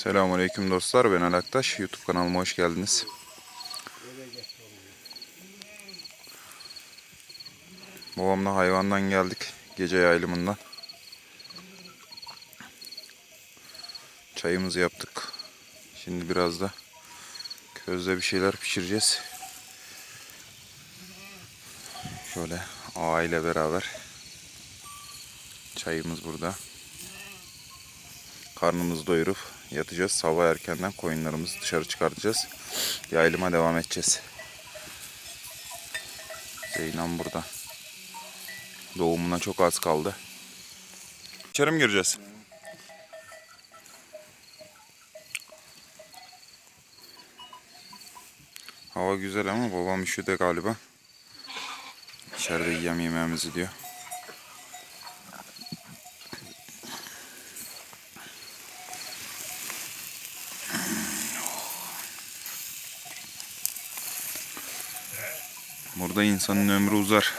Selamünaleyküm dostlar. Ben Alaktaş. YouTube kanalıma hoş geldiniz. Babamla hayvandan geldik. Gece yaylımından. Çayımızı yaptık. Şimdi biraz da közde bir şeyler pişireceğiz. Şöyle aile beraber. Çayımız burada. Karnımızı doyurup yatacağız. Sabah erkenden koyunlarımızı dışarı çıkartacağız. Yaylıma devam edeceğiz. Zeynep burada. Doğumuna çok az kaldı. İçeri mi gireceğiz? Hava güzel ama babam üşüdü galiba. İçeride yiyem yemeğimizi diyor. Burada insanın ömrü uzar.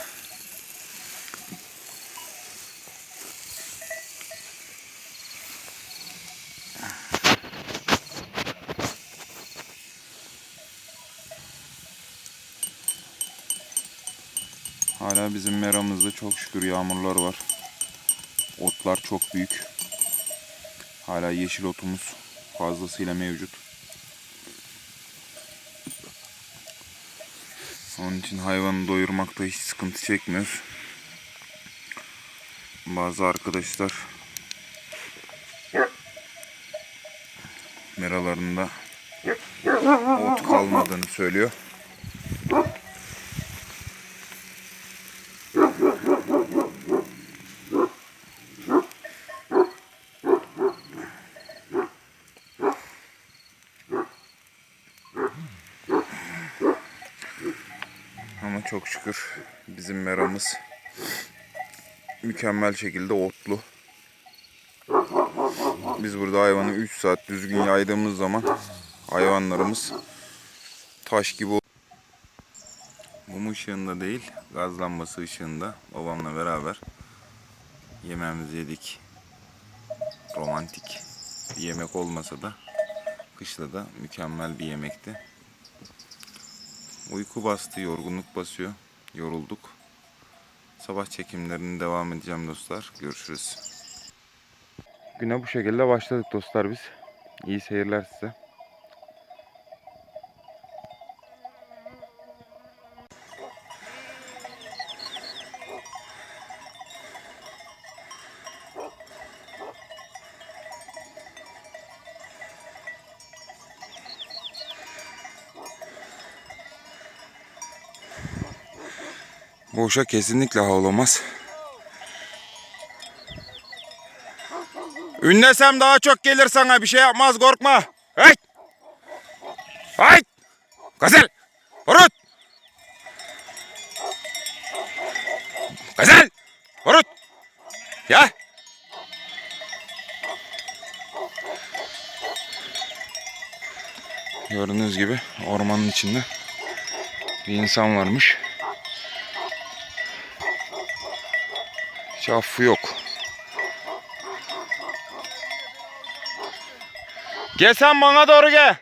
Hala bizim meramızda çok şükür yağmurlar var. Otlar çok büyük. Hala yeşil otumuz fazlasıyla mevcut. Onun için hayvanı doyurmakta hiç sıkıntı çekmiyoruz. Bazı arkadaşlar meralarında ot kalmadığını söylüyor. Çok şükür bizim meramız mükemmel şekilde otlu. Biz burada hayvanı 3 saat düzgün yaydığımız zaman hayvanlarımız taş gibi Mum ışığında değil, gaz lambası ışığında babamla beraber yemeğimizi yedik. Romantik bir yemek olmasa da kışla da mükemmel bir yemekti. Uyku bastı, yorgunluk basıyor. Yorulduk. Sabah çekimlerine devam edeceğim dostlar. Görüşürüz. Güne bu şekilde başladık dostlar biz. İyi seyirler size. Boşa kesinlikle havlamaz. Ünlesem daha çok gelir sana bir şey yapmaz korkma. Hey! Hey! Gazel! Barut! Gazel! Barut! Ya! Gördüğünüz gibi ormanın içinde bir insan varmış. Hiç affı yok. Gel sen bana doğru gel.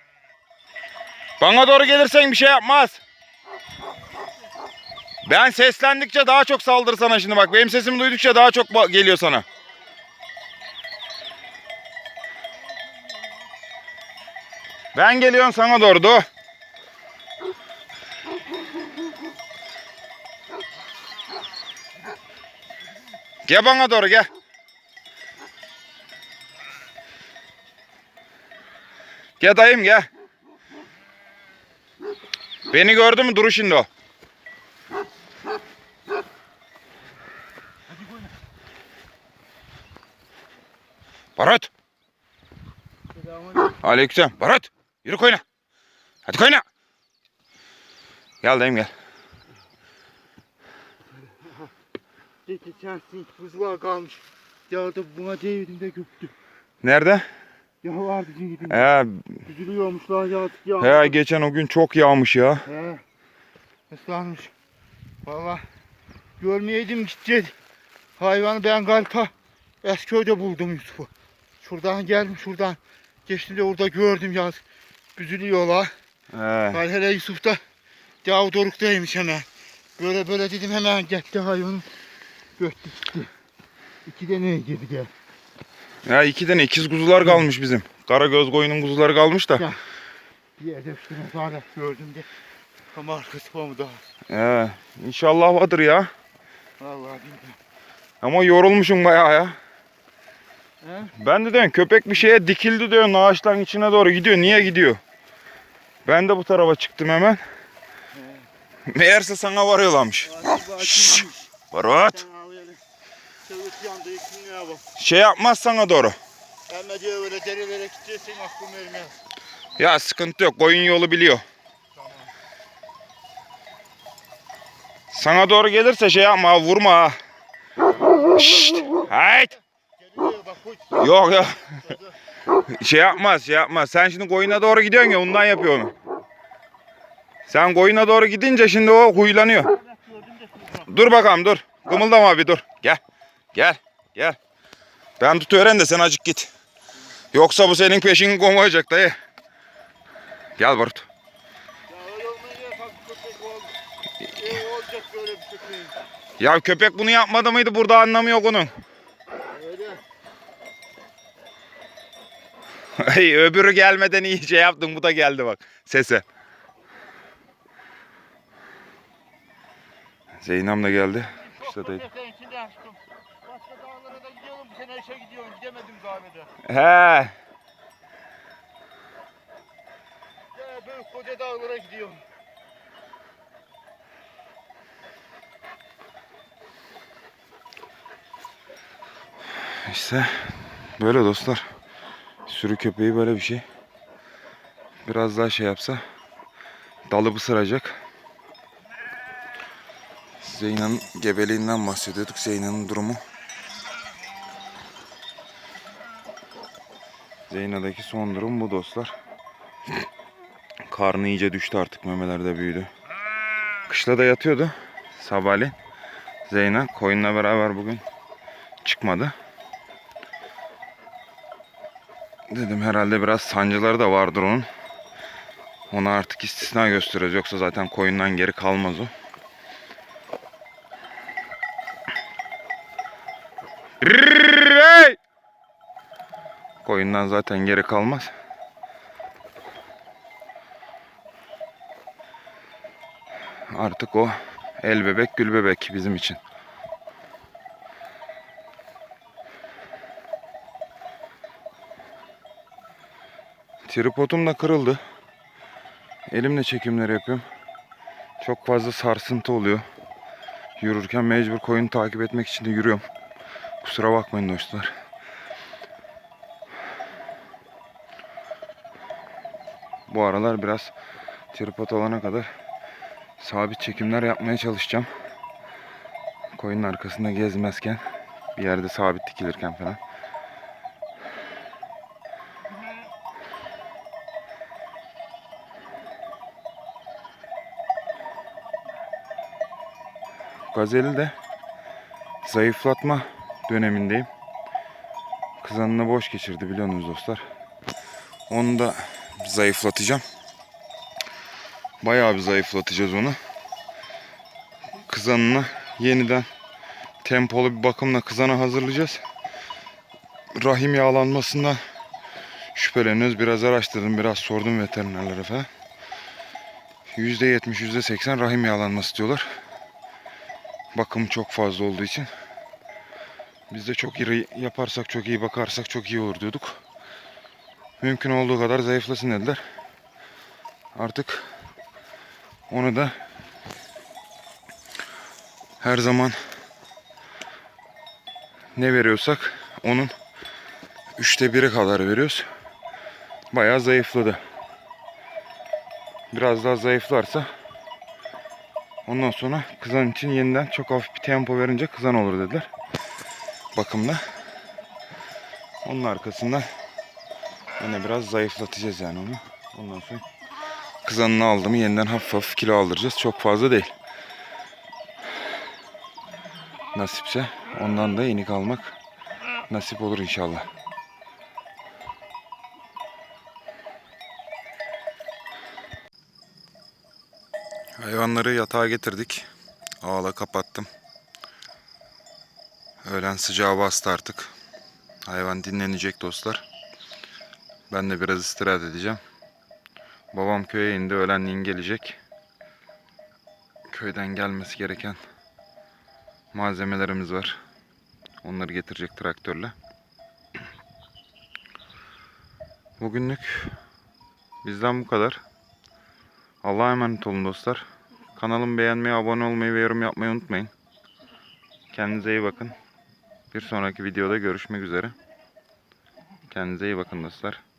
Bana doğru gelirsen bir şey yapmaz. Ben seslendikçe daha çok saldır sana şimdi bak. Benim sesimi duydukça daha çok geliyor sana. Ben geliyorum sana doğru dur. Gel bana doğru gel. Gel dayım gel. Beni gördü mü duru şimdi o. Barut. Aleyküm. Barut. Yürü koyuna. Hadi koyuna. Gel dayım gel. Geçen sin buzluğa kalmış. Yağdı buna değdim de göktü. Nerede? Ya vardı değdim. He, Üzülüyormuşlar yağdık ya. he geçen o gün çok yağmış ya. He. Islanmış. Valla görmeyeydim gidecek. Hayvanı ben galiba Esköy'de buldum Yusuf'u. Şuradan geldim şuradan. Geçtim de orada gördüm yaz. Büzülüyorlar. He. Hele Yusuf da Davut Doruk'taymış hemen. Böyle böyle dedim hemen gitti hayvanı. Gördü gitti. İki tane gibi de. Ya iki tane ikiz kuzular kalmış bizim. Karagöz koyunun kuzuları kalmış da. Ya. Bir yerde üstüne hala gördüm de. Ama arkası pamuğu daha. He. İnşallah vardır ya. Vallahi bilmiyorum. Ama yorulmuşum bayağı ya. He? Ben de diyorum köpek bir şeye dikildi diyor ağaçların içine doğru gidiyor. Niye gidiyor? Ben de bu tarafa çıktım hemen. Meğerse sana varıyorlarmış. Şey yapmaz sana doğru. Ama diyor öyle derelere gideceksin aklım ermez. Ya sıkıntı yok. Koyun yolu biliyor. Tamam. Sana doğru gelirse şey yapma ha, vurma ha. Şşt. Hayt. Geliyor bak koy. Yok yok. Şey yapmaz şey yapmaz. Sen şimdi koyuna doğru gidiyorsun ya ondan yapıyor onu. Sen koyuna doğru gidince şimdi o huylanıyor. Dur bakalım dur. Kımıldama bir dur. Gel. Gel. Gel. Ben tutuyorum de sen acık git. Yoksa bu senin peşini komayacak dayı. Gel Barut. Ya köpek bunu yapmadı mıydı burada anlamı yok onun. Ay, öbürü gelmeden iyi şey yaptın bu da geldi bak sese. Zeynep de geldi. İşte dayı. Köpeğin içinde açtım. Başka dağlara da gidiyorum. Bu sene işe gidiyorum. Gidemedim kahvede. He. Ya büyük koca dağlara gidiyorum. İşte böyle dostlar. Sürü köpeği böyle bir şey. Biraz daha şey yapsa dalı ısıracak. Zeyna'nın gebeliğinden bahsediyorduk. Zeyna'nın durumu. Zeyna'daki son durum bu dostlar. Karnı iyice düştü artık memeler de büyüdü. Kışla da yatıyordu sabahleyin. Zeyna koyunla beraber bugün çıkmadı. Dedim herhalde biraz sancıları da vardır onun. Ona artık istisna gösteriyoruz. Yoksa zaten koyundan geri kalmaz o. Hey! Koyundan zaten geri kalmaz. Artık o el bebek gül bebek bizim için. Tripodum da kırıldı. Elimle çekimler yapıyorum. Çok fazla sarsıntı oluyor. Yürürken mecbur koyunu takip etmek için de yürüyorum. Kusura bakmayın dostlar. Bu aralar biraz tripod alana kadar sabit çekimler yapmaya çalışacağım. Koyunun arkasında gezmezken bir yerde sabit dikilirken falan. Gazeli de zayıflatma dönemindeyim. Kızanını boş geçirdi biliyorsunuz dostlar. Onu da zayıflatacağım. Bayağı bir zayıflatacağız onu. Kızanını yeniden tempolu bir bakımla kızana hazırlayacağız. Rahim yağlanmasından şüpheleniyoruz. Biraz araştırdım, biraz sordum veterinerlere falan. %70, %80 rahim yağlanması diyorlar. Bakım çok fazla olduğu için. Biz de çok iyi yaparsak, çok iyi bakarsak çok iyi olur diyorduk. Mümkün olduğu kadar zayıflasın dediler. Artık onu da her zaman ne veriyorsak onun üçte biri kadar veriyoruz. Bayağı zayıfladı. Biraz daha zayıflarsa ondan sonra kızan için yeniden çok hafif bir tempo verince kızan olur dediler. Bakımda. Onun arkasından yani biraz zayıflatacağız yani onu. Ondan sonra kızanını aldım yeniden hafif hafif kilo aldıracağız. Çok fazla değil. Nasipse ondan da inik almak nasip olur inşallah. Hayvanları yatağa getirdik. Ağla kapattım. Öğlen sıcağı bastı artık. Hayvan dinlenecek dostlar. Ben de biraz istirahat edeceğim. Babam köye indi. Öğlenliğin gelecek. Köyden gelmesi gereken malzemelerimiz var. Onları getirecek traktörle. Bugünlük bizden bu kadar. Allah'a emanet olun dostlar. Kanalımı beğenmeyi, abone olmayı ve yorum yapmayı unutmayın. Kendinize iyi bakın. Bir sonraki videoda görüşmek üzere. Kendinize iyi bakın dostlar.